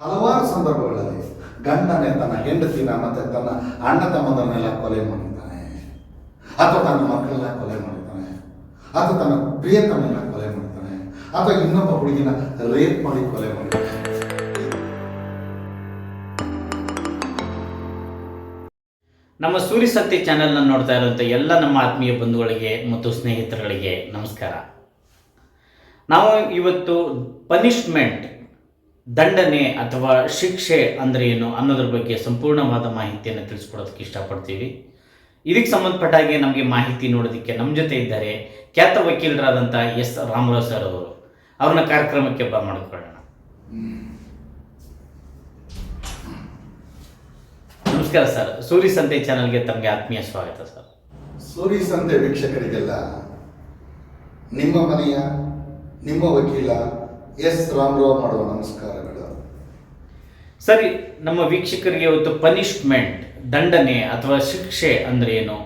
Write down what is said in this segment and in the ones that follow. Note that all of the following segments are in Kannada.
ಹಲವಾರು ಸಂದರ್ಭಗಳಲ್ಲಿ ಗಂಡನೇ ತನ್ನ ಹೆಂಡತಿನ ಮತ್ತೆ ತನ್ನ ಅಣ್ಣ ತಮ್ಮದನ್ನೆಲ್ಲ ಕೊಲೆ ಮಾಡಿದ್ದಾನೆ. ಅಥವಾ ತನ್ನ ಮಕ್ಕಳನ್ನ ಕೊಲೆ ಮಾಡಿದ್ದಾನೆ. ಅಥವಾ ತನ್ನ ಪ್ರಿಯತಮನ್ನ ಕೊಲೆ ಮಾಡಿದ್ದಾನೆ. ಅಥವಾ ಇನ್ನೊಬ್ಬ ಹುಡುಗಿನ ರೇಪ್ ಮಾಡಿ ಕೊಲೆ ಮಾಡಿದ್ದಾನೆ. ನಮ್ಮ ಸೂರಿ ಸತ್ಯ ಚಾನೆಲ್ನ ನೋಡ್ತಾ ಇರುವಂಥ ಎಲ್ಲ ನಮ್ಮ ಆತ್ಮೀಯ ಬಂಧುಗಳಿಗೆ ಮತ್ತು ಸ್ನೇಹಿತರುಗಳಿಗೆ ನಮಸ್ಕಾರ. ನಾವು ಇವತ್ತು ಪನಿಷ್ಮೆಂಟ್ ದಂಡನೆ ಅಥವಾ ಶಿಕ್ಷೆ ಅಂದರೆ ಏನು ಅನ್ನೋದ್ರ ಬಗ್ಗೆ ಸಂಪೂರ್ಣವಾದ ಮಾಹಿತಿಯನ್ನು ತಿಳಿಸ್ಕೊಡೋದಕ್ಕೆ ಇಷ್ಟಪಡ್ತೀವಿ. ಇದಕ್ಕೆ ಸಂಬಂಧಪಟ್ಟ ಹಾಗೆ ನಮಗೆ ಮಾಹಿತಿ ನೋಡೋದಕ್ಕೆ ನಮ್ಮ ಜೊತೆ ಇದ್ದಾರೆ ಖ್ಯಾತ ವಕೀಲರಾದಂಥ ಎಸ್ ರಾಮರಾವ್ ಸರ್ ಅವರು. ಅವ್ರನ್ನ ಕಾರ್ಯಕ್ರಮಕ್ಕೆ ಬ ಮಾಡಿಕೊಳ್ಳೋಣ. ನಮಸ್ಕಾರ ಸರ್. ಸೂರಿ ಸಂತೆ ಚಾನಲ್ಗೆ ತಮಗೆ ಆತ್ಮೀಯ ಸ್ವಾಗತ ಸರ್. ಸೂರಿ ಸಂತೆ ವೀಕ್ಷಕರಿಗೆಲ್ಲ ನಿಮ್ಮ ಮನೆಯ ನಿಮ್ಮ ವಕೀಲ ಎಸ್ ರಾಮರಾವ್ ಮಾಡುವ ನಮಸ್ಕಾರಗಳು. ಸರಿ ನಮ್ಮ ವೀಕ್ಷಕರಿಗೆ ಇವತ್ತು ಪನಿಷ್ಮೆಂಟ್ ದಂಡನೆ ಅಥವಾ ಶಿಕ್ಷೆ ಅಂದ್ರೆ ಏನು?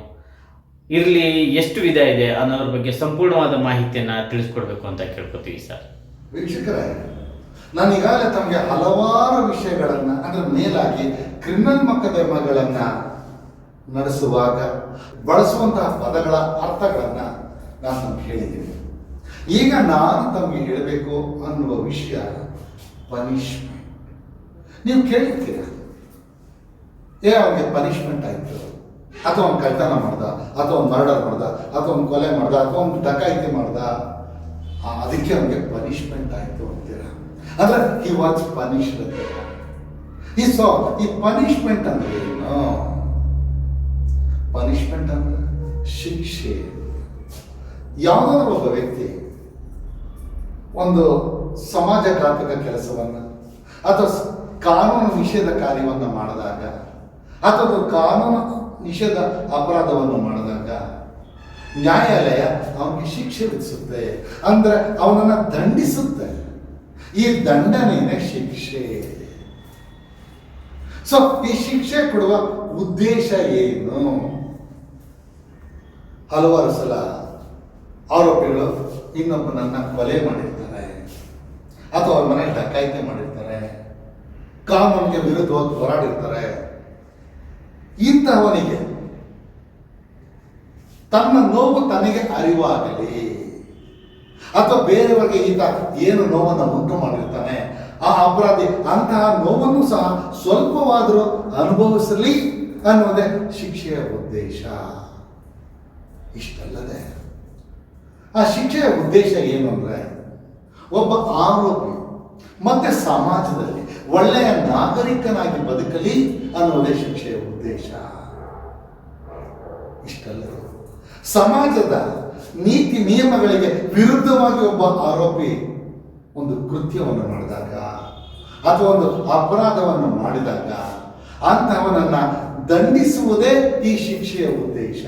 ಇರಲಿ ಎಷ್ಟು ವಿಧ ಇದೆ ಅನ್ನೋದ್ರ ಬಗ್ಗೆ ಸಂಪೂರ್ಣವಾದ ಮಾಹಿತಿಯನ್ನು ತಿಳಿಸ್ಕೊಡ್ಬೇಕು ಅಂತ ಕೇಳ್ಕೊತೀವಿ ಸರ್. ವೀಕ್ಷಕರೇ ನಾನು ಈಗಾಗಲೇ ತಮಗೆ ಹಲವಾರು ವಿಷಯಗಳನ್ನು ಅದರ ಮೇಲಾಗಿ ಕ್ರಿಮಿನಲ್ ಮಕದಮಗಳನ್ನ ನಡೆಸುವಾಗ ಬಳಸುವಂತಹ ಪದಗಳ ಅರ್ಥಗಳನ್ನು ನಾನು ಹೇಳಿದ್ದೀನಿ. ಈಗ ನಾನು ತಮಗೆ ಹೇಳಬೇಕು ಅನ್ನುವ ವಿಷಯ ಪನಿಷ್ಮೆಂಟ್ ನೀವು ಕೇಳಿರ್ತೀರ? ಏ, ಅವನಿಗೆ ಪನಿಷ್ಮೆಂಟ್ ಆಯಿತು. ಅಥವಾ ಅವ್ನು ಕಳ್ತನ ಮಾಡ್ದ, ಅಥವಾ ಅವ್ನು ಮರ್ಡರ್ ಮಾಡ್ದ, ಅಥವಾ ಅವ್ನು ಕೊಲೆ ಮಾಡ್ದ, ಅಥವಾ ಅವ್ನು ಡಕಾಯಿತಿ ಮಾಡ್ದ ಅದಕ್ಕೆ ಅವನಿಗೆ ಪನಿಷ್ಮೆಂಟ್ ಆಯಿತು ಅಂತೀರ? ಅಂದ್ರೆ ಹಿ ವಾಸ್ ಅಂತೀರ ಈ ಸೊ ಈ ಪನಿಷ್ಮೆಂಟ್ ಅಂದ್ರೆ ಏನು? ಪನಿಷ್ಮೆಂಟ್ ಅಂದ್ರೆ ಶಿಕ್ಷೆ. ಯಾವುದಾದ್ರೂ ಒಬ್ಬ ವ್ಯಕ್ತಿ ಒಂದು ಸಮಾಜಘಾತಕ ಕೆಲಸವನ್ನು, ಅಥವಾ ಕಾನೂನು ನಿಷೇಧ ಕಾರ್ಯವನ್ನು ಮಾಡಿದಾಗ, ಅಥವಾ ಕಾನೂನು ನಿಷೇಧ ಅಪರಾಧವನ್ನು ಮಾಡಿದಾಗ, ನ್ಯಾಯಾಲಯ ಅವನಿಗೆ ಶಿಕ್ಷೆ ವಿಧಿಸುತ್ತೆ. ಅಂದ್ರೆ ಅವನನ್ನು ದಂಡಿಸುತ್ತೆ. ಈ ದಂಡನೆಯೇ ಶಿಕ್ಷೆ. ಸೊ ಈ ಶಿಕ್ಷೆ ಕೊಡುವ ಉದ್ದೇಶ ಏನು? ಹಲವಾರು ಸಲ ಆರೋಪಿಗಳು ಇನ್ನೊಬ್ಬನನ್ನು ಕೊಲೆ ಮಾಡಿರ್ತಾರೆ ಅಥವಾ ಅವ್ರ ಮನೇಲಿ ಡಕ್ಕಾಯಿತೆ ಮಾಡಿರ್ತಾರೆ, ಕಾಮನ್ಗೆ ವಿರುದ್ಧವಾಗಿ ಹೋರಾಡಿರ್ತಾರೆ. ಇಂತಹವನಿಗೆ ತನ್ನ ನೋವು ತನಗೆ ಅರಿವಾಗಲಿ, ಅಥವಾ ಬೇರೆಯವರಿಗೆ ಈತ ಏನು ನೋವನ್ನು ಉಂಟು ಮಾಡಿರ್ತಾನೆ, ಆ ಅಪರಾಧಿ ಅಂತಹ ನೋವನ್ನು ಸಹ ಸ್ವಲ್ಪವಾದರೂ ಅನುಭವಿಸಲಿ ಅನ್ನೋದೇ ಶಿಕ್ಷೆಯ ಉದ್ದೇಶ. ಇಷ್ಟಲ್ಲದೆ ಆ ಶಿಕ್ಷೆಯ ಉದ್ದೇಶ ಏನು ಅಂದ್ರೆ ಒಬ್ಬ ಆರೋಪಿ ಮತ್ತೆ ಸಮಾಜದಲ್ಲಿ ಒಳ್ಳೆಯ ನಾಗರಿಕನಾಗಿ ಬದುಕಲಿ ಅನ್ನೋದೇ ಶಿಕ್ಷೆಯ ಉದ್ದೇಶ. ಇಷ್ಟಲ್ಲ. ಸಮಾಜದ ನೀತಿ ನಿಯಮಗಳಿಗೆ ವಿರುದ್ಧವಾಗಿ ಒಬ್ಬ ಆರೋಪಿ ಒಂದು ಕೃತ್ಯವನ್ನು ಮಾಡಿದಾಗ ಅಥವಾ ಒಂದು ಅಪರಾಧವನ್ನು ಮಾಡಿದಾಗ ಅಂತಹವನನ್ನ ದಂಡಿಸುವುದೇ ಈ ಶಿಕ್ಷೆಯ ಉದ್ದೇಶ.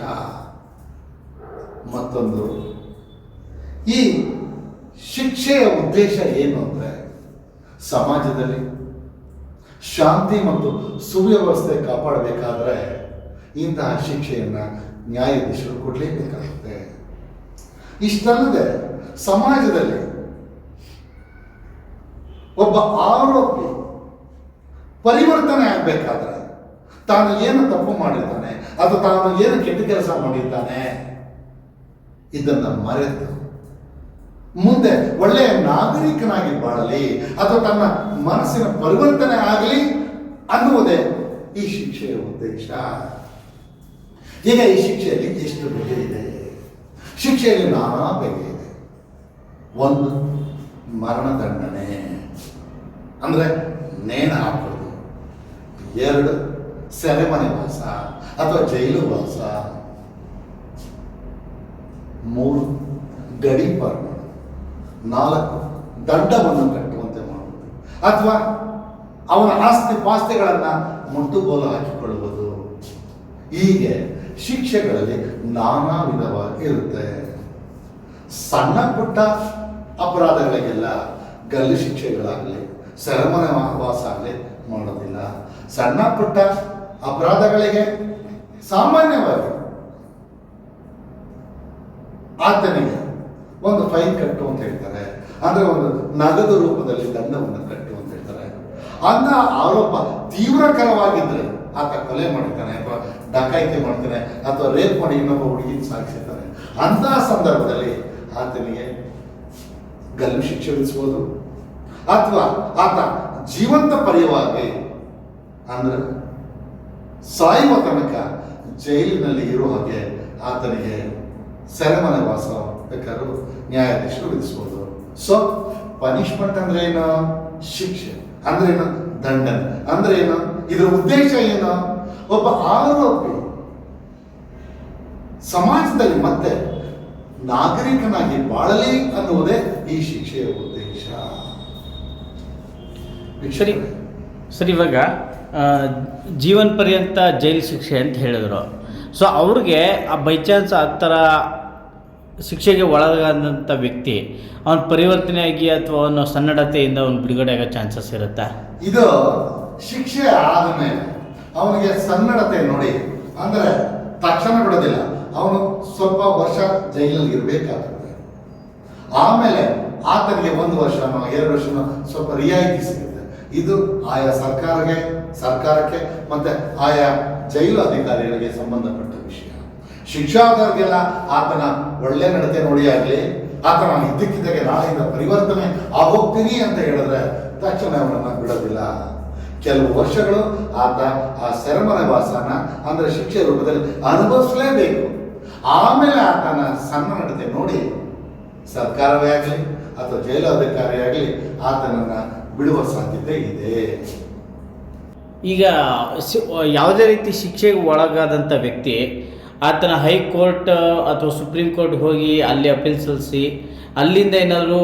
ಮತ್ತೊಂದು, ಈ ಶಿಕ್ಷೆಯ ಉದ್ದೇಶ ಏನು ಅಂದರೆ ಸಮಾಜದಲ್ಲಿ ಶಾಂತಿ ಮತ್ತು ಸುವ್ಯವಸ್ಥೆ ಕಾಪಾಡಬೇಕಾದ್ರೆ ಇಂತಹ ಶಿಕ್ಷೆಯನ್ನು ನ್ಯಾಯಾಧೀಶರು ಕೊಡಲೇಬೇಕಾಗುತ್ತೆ. ಇಷ್ಟಲ್ಲದೆ ಸಮಾಜದಲ್ಲಿ ಒಬ್ಬ ಆರೋಪಿ ಪರಿವರ್ತನೆ ಆಗಬೇಕಾದ್ರೆ ತಾನು ಏನು ತಪ್ಪು ಮಾಡಿದ್ದಾನೆ ಅಥವಾ ತಾನು ಏನು ಕೆಟ್ಟ ಕೆಲಸ ಮಾಡಿದ್ದಾನೆ ಇದನ್ನು ಮರೆತು ಮುಂದೆ ಒಳ್ಳೆಯ ನಾಗರಿಕನಾಗಿ ಬಾಳಲಿ ಅಥವಾ ತನ್ನ ಮನಸ್ಸಿನ ಪರಿವರ್ತನೆ ಆಗಲಿ ಅನ್ನುವುದೇ ಈ ಶಿಕ್ಷೆಯ ಉದ್ದೇಶ. ಈಗ ಈ ಶಿಕ್ಷೆಯಲ್ಲಿ ಎಷ್ಟು ಬಗೆ ಇದೆ? ಶಿಕ್ಷೆಯಲ್ಲಿ ನಾನಾ ಬಗೆ ಇದೆ. ಒಂದು ಮರಣದಂಡನೆ ಅಂದರೆ ನೇಣ ಹಾಕೋದು. ಎರಡು, ಸೆರೆಮನೆ ವಾಸ ಅಥವಾ ಜೈಲು ವಾಸ. ಮೂರು, ಗಡಿ ಮಾಡೋದು ನಾಲ್ಕು ದಂಡವನ್ನು ಕಟ್ಟುವಂತೆ ಮಾಡುವುದು. ಅಥವಾ ಅವನ ಆಸ್ತಿ ಪಾಸ್ತಿಗಳನ್ನು ಮುಟ್ಟುಗೋಲು ಹಾಕಿಕೊಳ್ಳುವುದು. ಹೀಗೆ ಶಿಕ್ಷೆಗಳಲ್ಲಿ ನಾನಾ ವಿಧವಾಗಿ ಇರುತ್ತೆ ಸಣ್ಣ ಪುಟ್ಟ ಅಪರಾಧಗಳಿಗೆಲ್ಲ ಗಲ್ಲು ಶಿಕ್ಷೆಗಳಾಗಲಿ, ಸರಮನೆ ಮಹವಾಸ ಆಗಲಿ ಮಾಡೋದಿಲ್ಲ. ಸಣ್ಣ ಪುಟ್ಟ ಅಪರಾಧಗಳಿಗೆ ಸಾಮಾನ್ಯವಾಗಿ ಆತನಿಗೆ ಒಂದು ಫೈನ್ ಕಟ್ಟು ಅಂತ ಹೇಳ್ತಾರೆ. ಅಂದರೆ ಒಂದು ನಗದು ರೂಪದಲ್ಲಿ ದಂಡವನ್ನು ಕಟ್ಟು ಅಂತ ಹೇಳ್ತಾರೆ. ಅಂತ ಆರೋಪ ತೀವ್ರಕರವಾಗಿದ್ರೆ ಆತ ಕೊಲೆ ಮಾಡ್ತಾನೆ ಅಥವಾ ಡಕಾಯಿತಿ ಮಾಡ್ತಾನೆ ಅಥವಾ ರೇಪ್ ಮಾಡಿ ಇನ್ನೊಬ್ಬ ಹುಡುಗಿ ಸಾಗಿಸಿರ್ತಾನೆ ಅಂತಹ ಸಂದರ್ಭದಲ್ಲಿ ಆತನಿಗೆ ಗಲ್ಲು ಶಿಕ್ಷೆ ವಿಧಿಸ್ಬೋದು. ಅಥವಾ ಆತ ಜೀವಂತ ಪರ್ಯವಾಗಿ ಅಂದ್ರೆ ಸಾಯುವ ತನಕ ಜೈಲಿನಲ್ಲಿ ಇರೋ ಹಾಗೆ ಆತನಿಗೆ ಸೆರೆಮನೆ ವಾಸ ಬೇಕಾದ್ರೂ ನ್ಯಾಯಾಧೀಶರು ವಿಧಿಸ್ಬೋದು ಸೊ ಪನಿಷ್ಮೆಂಟ್ ಅಂದ್ರೆ ಏನು? ಶಿಕ್ಷೆ. ಅಂದ್ರೆ ಏನು? ದಂಡನೆ. ಅಂದ್ರೆ ಏನು? ಇದರ ಉದ್ದೇಶ ಏನು? ಒಬ್ಬ ಆರೋಪಿ ಸಮಾಜದಲ್ಲಿ ಮತ್ತೆ ನಾಗರಿಕನಾಗಿ ಬಾಳಲಿ ಅನ್ನುವುದೇ ಈ ಶಿಕ್ಷೆಯ ಉದ್ದೇಶ. ಸರಿ. ಸರಿ, ಇವಾಗ ಜೀವನ ಪರ್ಯಂತ ಜೈಲು ಶಿಕ್ಷೆ ಅಂತ ಹೇಳಿದ್ರು. ಸೊ ಅವ್ರಿಗೆ ಆ ಬೈ ಚಾನ್ಸ್ ಆ ಥರ ಶಿಕ್ಷೆಗೆ ಒಳಗಾದಂಥ ವ್ಯಕ್ತಿ, ಅವನ ಪರಿವರ್ತನೆಯಾಗಿ ಅಥವಾ ಅವನು ಸನ್ನಡತೆಯಿಂದ ಅವನು ಬಿಡುಗಡೆ ಆಗೋ ಚಾನ್ಸಸ್ ಇರುತ್ತೆ? ಇದು ಶಿಕ್ಷೆ ಆದಮೇಲೆ ಅವನಿಗೆ ಸನ್ನಡತೆ ನೋಡಿ, ಅಂದರೆ ತಕ್ಷಣ ಬಿಡೋದಿಲ್ಲ, ಅವನು ಸ್ವಲ್ಪ ವರ್ಷ ಜೈಲಲ್ಲಿ ಇರಬೇಕಾಗುತ್ತೆ ಆಮೇಲೆ ಆತನಿಗೆ ಒಂದು ವರ್ಷನೋ ಎರಡು ವರ್ಷನೋ ಸ್ವಲ್ಪ ರಿಯಾಯಿತಿ ಸಿಗುತ್ತೆ. ಇದು ಆಯಾ ಸರ್ಕಾರಕ್ಕೆ ಸರ್ಕಾರಕ್ಕೆ ಮತ್ತೆ ಆಯಾ ಜೈಲು ಅಧಿಕಾರಿಗಳಿಗೆ ಸಂಬಂಧಪಟ್ಟ ವಿಷಯ. ಶಿಕ್ಷಾದವ್ರಿಗೆಲ್ಲ ಆತನ ಒಳ್ಳೆ ನಡತೆ ನೋಡಿ ಆಗಲಿ, ಆತನ ಇದ್ದಕ್ಕಿದ್ದಾಗೆ ನಾಳೆಯಿಂದ ಪರಿವರ್ತನೆ ಆಗೋಗ್ತೀನಿ ಅಂತ ಹೇಳಿದ್ರೆ ತಕ್ಷಣ ಅವನನ್ನು ಬಿಡೋದಿಲ್ಲ. ಕೆಲವು ವರ್ಷಗಳು ಆತ ಆ ಸೆರೆಮನೆ ವಾಸನ ಅಂದ್ರೆ ಶಿಕ್ಷೆ ರೂಪದಲ್ಲಿ ಅನುಭವಿಸಲೇಬೇಕು. ಆಮೇಲೆ ಆತನ ಸಣ್ಣ ನಡತೆ ನೋಡಿ ಸರ್ಕಾರವೇ ಆಗಲಿ ಅಥವಾ ಜೈಲು ಆಗಲಿ ಆತನನ್ನ ಬಿಡುವ ಸಾಧ್ಯತೆ ಇದೆ. ಈಗ ಯಾವುದೇ ರೀತಿ ಶಿಕ್ಷೆಗೆ ಒಳಗಾದಂಥ ವ್ಯಕ್ತಿ ಆತನ ಹೈಕೋರ್ಟ್ ಅಥವಾ ಸುಪ್ರೀಂ ಕೋರ್ಟ್ ಹೋಗಿ ಅಲ್ಲಿ ಅಪೀಲ್ ಸಲ್ಲಿಸಿ, ಅಲ್ಲಿಂದ ಏನಾದರೂ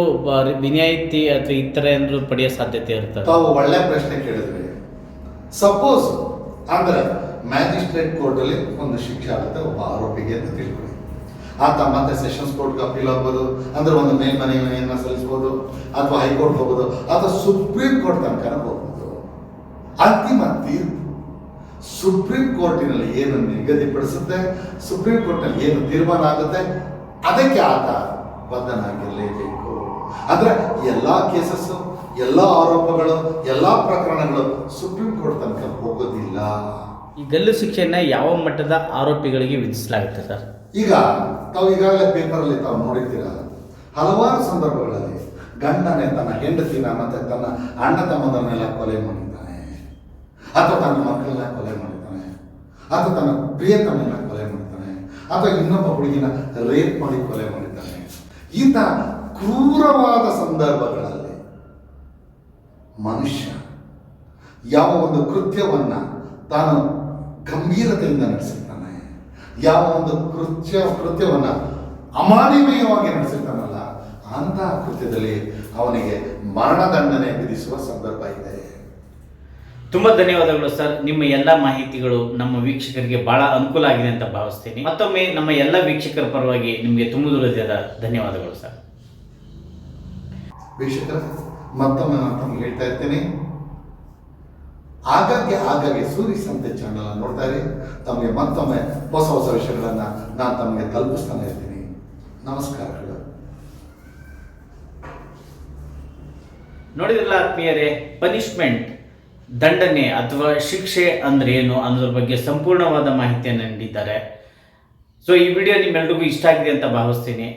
ವಿನಾಯಿತಿ ಅಥವಾ ಈ ಥರ ಏನಾದರೂ ಪಡೆಯೋ ಸಾಧ್ಯತೆ ಇರ್ತದೆ ತಾವು ಒಳ್ಳೆ ಪ್ರಶ್ನೆ ಕೇಳಿದ್ರಿ ಸಪೋಸ್ ಅಂದ್ರೆ ಮ್ಯಾಜಿಸ್ಟ್ರೇಟ್ ಕೋರ್ಟಲ್ಲಿ ಒಂದು ಶಿಕ್ಷೆ ಆಗುತ್ತೆ, ಒಬ್ಬ ಆರೋಪಿಗೆ ಅಂತ ತಿಳ್ಕೊಳ್ಳಿ. ಆತ ಮತ್ತೆ ಸೆಷನ್ಸ್ ಕೋರ್ಟ್ಗೆ ಅಪೀಲ್ ಆಗ್ಬೋದು, ಅಂದ್ರೆ ಒಂದು ಮೇಲ್ಮನೆಯನ್ನು ಸಲ್ಲಿಸ್ಬೋದು, ಅಥವಾ ಹೈಕೋರ್ಟ್ ಹೋಗ್ಬೋದು ಅಥವಾ ಸುಪ್ರೀಂ ಕೋರ್ಟ್ ತನಕ ಹೋಗ್ಬೋದು. ಅಂತಿಮ ತೀರ್ಪು ಸುಪ್ರೀಂ ಕೋರ್ಟಿನಲ್ಲಿ ಏನು ನಿಗದಿಪಡಿಸುತ್ತೆ ಸುಪ್ರೀಂ ಕೋರ್ಟ್ನಲ್ಲಿ ಏನು ತೀರ್ಮಾನ ಆಗುತ್ತೆ ಅದಕ್ಕೆ ಆತ ಬದ್ಧನಾಗಿರಲೇಬೇಕು ಅಂದ್ರೆ ಎಲ್ಲಾ ಕೇಸಸ್ಸು ಎಲ್ಲ ಆರೋಪಗಳು ಎಲ್ಲ ಪ್ರಕರಣಗಳು ಸುಪ್ರೀಂ ಕೋರ್ಟ್ ತನಕ ಹೋಗೋದಿಲ್ಲ. ಈ ಗಲ್ಲು ಶಿಕ್ಷೆಯನ್ನು ಯಾವ ಮಟ್ಟದ ಆರೋಪಿಗಳಿಗೆ ವಿಧಿಸಲಾಗುತ್ತೆ ಸರ್? ಈಗ ತಾವು ಈಗಾಗಲೇ ಪೇಪರಲ್ಲಿ ತಾವು ನೋಡಿದ್ದೀರ ಹಲವಾರು ಸಂದರ್ಭಗಳಲ್ಲಿ ಗಂಡನೇ ತನ್ನ ಹೆಂಡತಿನ ಮತ್ತೆ ತನ್ನ ಅಣ್ಣ ತಮ್ಮದನ್ನೆಲ್ಲ ಕೊಲೆ ಮಾಡಿದ್ದಾನೆ ಅಥವಾ ತನ್ನ ಮಕ್ಕಳನ್ನ ಕೊಲೆ ಮಾಡ್ತಾನೆ ಅಥವಾ ತನ್ನ ಪ್ರಿಯತಮನ್ನ ಕೊಲೆ ಮಾಡ್ತಾನೆ ಅಥವಾ ಇನ್ನೊಬ್ಬ ಹುಡುಗಿನ ರೇಪ್ ಮಾಡಿ ಕೊಲೆ ಮಾಡಿದ್ದಾನೆ. ಈತ ಕ್ರೂರವಾದ ಸಂದರ್ಭಗಳಲ್ಲಿ ಮನುಷ್ಯ ಯಾವ ಒಂದು ಕೃತ್ಯವನ್ನ ತಾನು ಗಂಭೀರತೆಯಿಂದ ನಡೆಸಿರ್ತಾನೆ. ಯಾವ ಒಂದು ಕೃತ್ಯ, ಕೃತ್ಯವನ್ನ ಅಮಾನವೀಯವಾಗಿ ನಡೆಸಿರ್ತಾನಲ್ಲ, ಅಂತಹ ಕೃತ್ಯದಲ್ಲಿ ಅವನಿಗೆ ಮರಣದಂಡನೆ ವಿಧಿಸುವ ಸಂದರ್ಭ ಇದೆ. ತುಂಬ ಧನ್ಯವಾದಗಳು ಸರ್. ನಿಮ್ಮ ಎಲ್ಲ ಮಾಹಿತಿಗಳು ನಮ್ಮ ವೀಕ್ಷಕರಿಗೆ ಬಹಳ ಅನುಕೂಲ ಆಗಿದೆ ಅಂತ ಭಾವಿಸ್ತೀನಿ. ಮತ್ತೊಮ್ಮೆ ನಮ್ಮ ಎಲ್ಲ ವೀಕ್ಷಕರ ಪರವಾಗಿ ನಿಮಗೆ ತುಂಬ ಹೃದಯದ ಧನ್ಯವಾದಗಳು ಸರ್. ವೀಕ್ಷಕರ ಮತ್ತೊಮ್ಮೆ ನಾನು ತಮಗೆ ಹೇಳ್ತಾ ಇರ್ತೇನೆ. ಆಗಾಗ್ಗೆ ಆಗಾಗ್ಗೆ ಸೂರ್ಯ ಸಂತೆ ಚಾನಲ್ ನೋಡ್ತಾ ಇರಿ. ತಮಗೆ ಮತ್ತೊಮ್ಮೆ ಹೊಸ ಹೊಸ ವಿಷಯಗಳನ್ನ ನಾನು ತಮಗೆ ತಲುಪಿಸ್ತಾನೆ ಇರ್ತೀನಿ. ನಮಸ್ಕಾರಗಳು. ನೋಡಿದ್ರಲ್ಲ ಆತ್ಮೀಯರೇ ಪನಿಷ್ಮೆಂಟ್ ದಂಡನೆ ಅಥವಾ ಶಿಕ್ಷೆ ಅಂದ್ರೆ ಏನು ಅನ್ನೋದ್ರ ಬಗ್ಗೆ ಸಂಪೂರ್ಣವಾದ ಮಾಹಿತಿಯನ್ನು ನೀಡಿದ್ದಾರೆ. ಸೊ ಈ ವಿಡಿಯೋ ನಿಮ್ಮೆಲ್ರಿಗೂ ಇಷ್ಟ ಆಗಿದೆ ಅಂತ ಭಾವಿಸ್ತೀನಿ.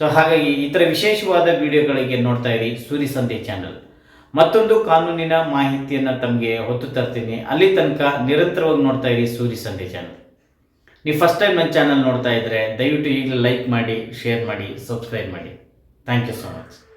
ಸೊ ಹಾಗಾಗಿ ಇತರ ವಿಶೇಷವಾದ ವಿಡಿಯೋಗಳಿಗೆ ನೋಡ್ತಾ ಇರಿ ಸೂರಿ ಸಂಧೆ ಚಾನಲ್ ಮತ್ತೊಂದು ಕಾನೂನಿನ ಮಾಹಿತಿಯನ್ನು ತಮಗೆ ಹೊತ್ತು ತರ್ತೀನಿ. ಅಲ್ಲಿ ತನಕ ನಿರಂತರವಾಗಿ ನೋಡ್ತಾ ಇರಿ ಸೂರಿ ಸಂಧೆ ಚಾನಲ್ ನೀವು ಫಸ್ಟ್ ಟೈಮ್ ನನ್ನ ಚಾನಲ್ ನೋಡ್ತಾ ಇದ್ದರೆ ದಯವಿಟ್ಟು ಈಗಲೇ ಲೈಕ್ ಮಾಡಿ ಶೇರ್ ಮಾಡಿ ಸಬ್ಸ್ಕ್ರೈಬ್ ಮಾಡಿ. Thank you so much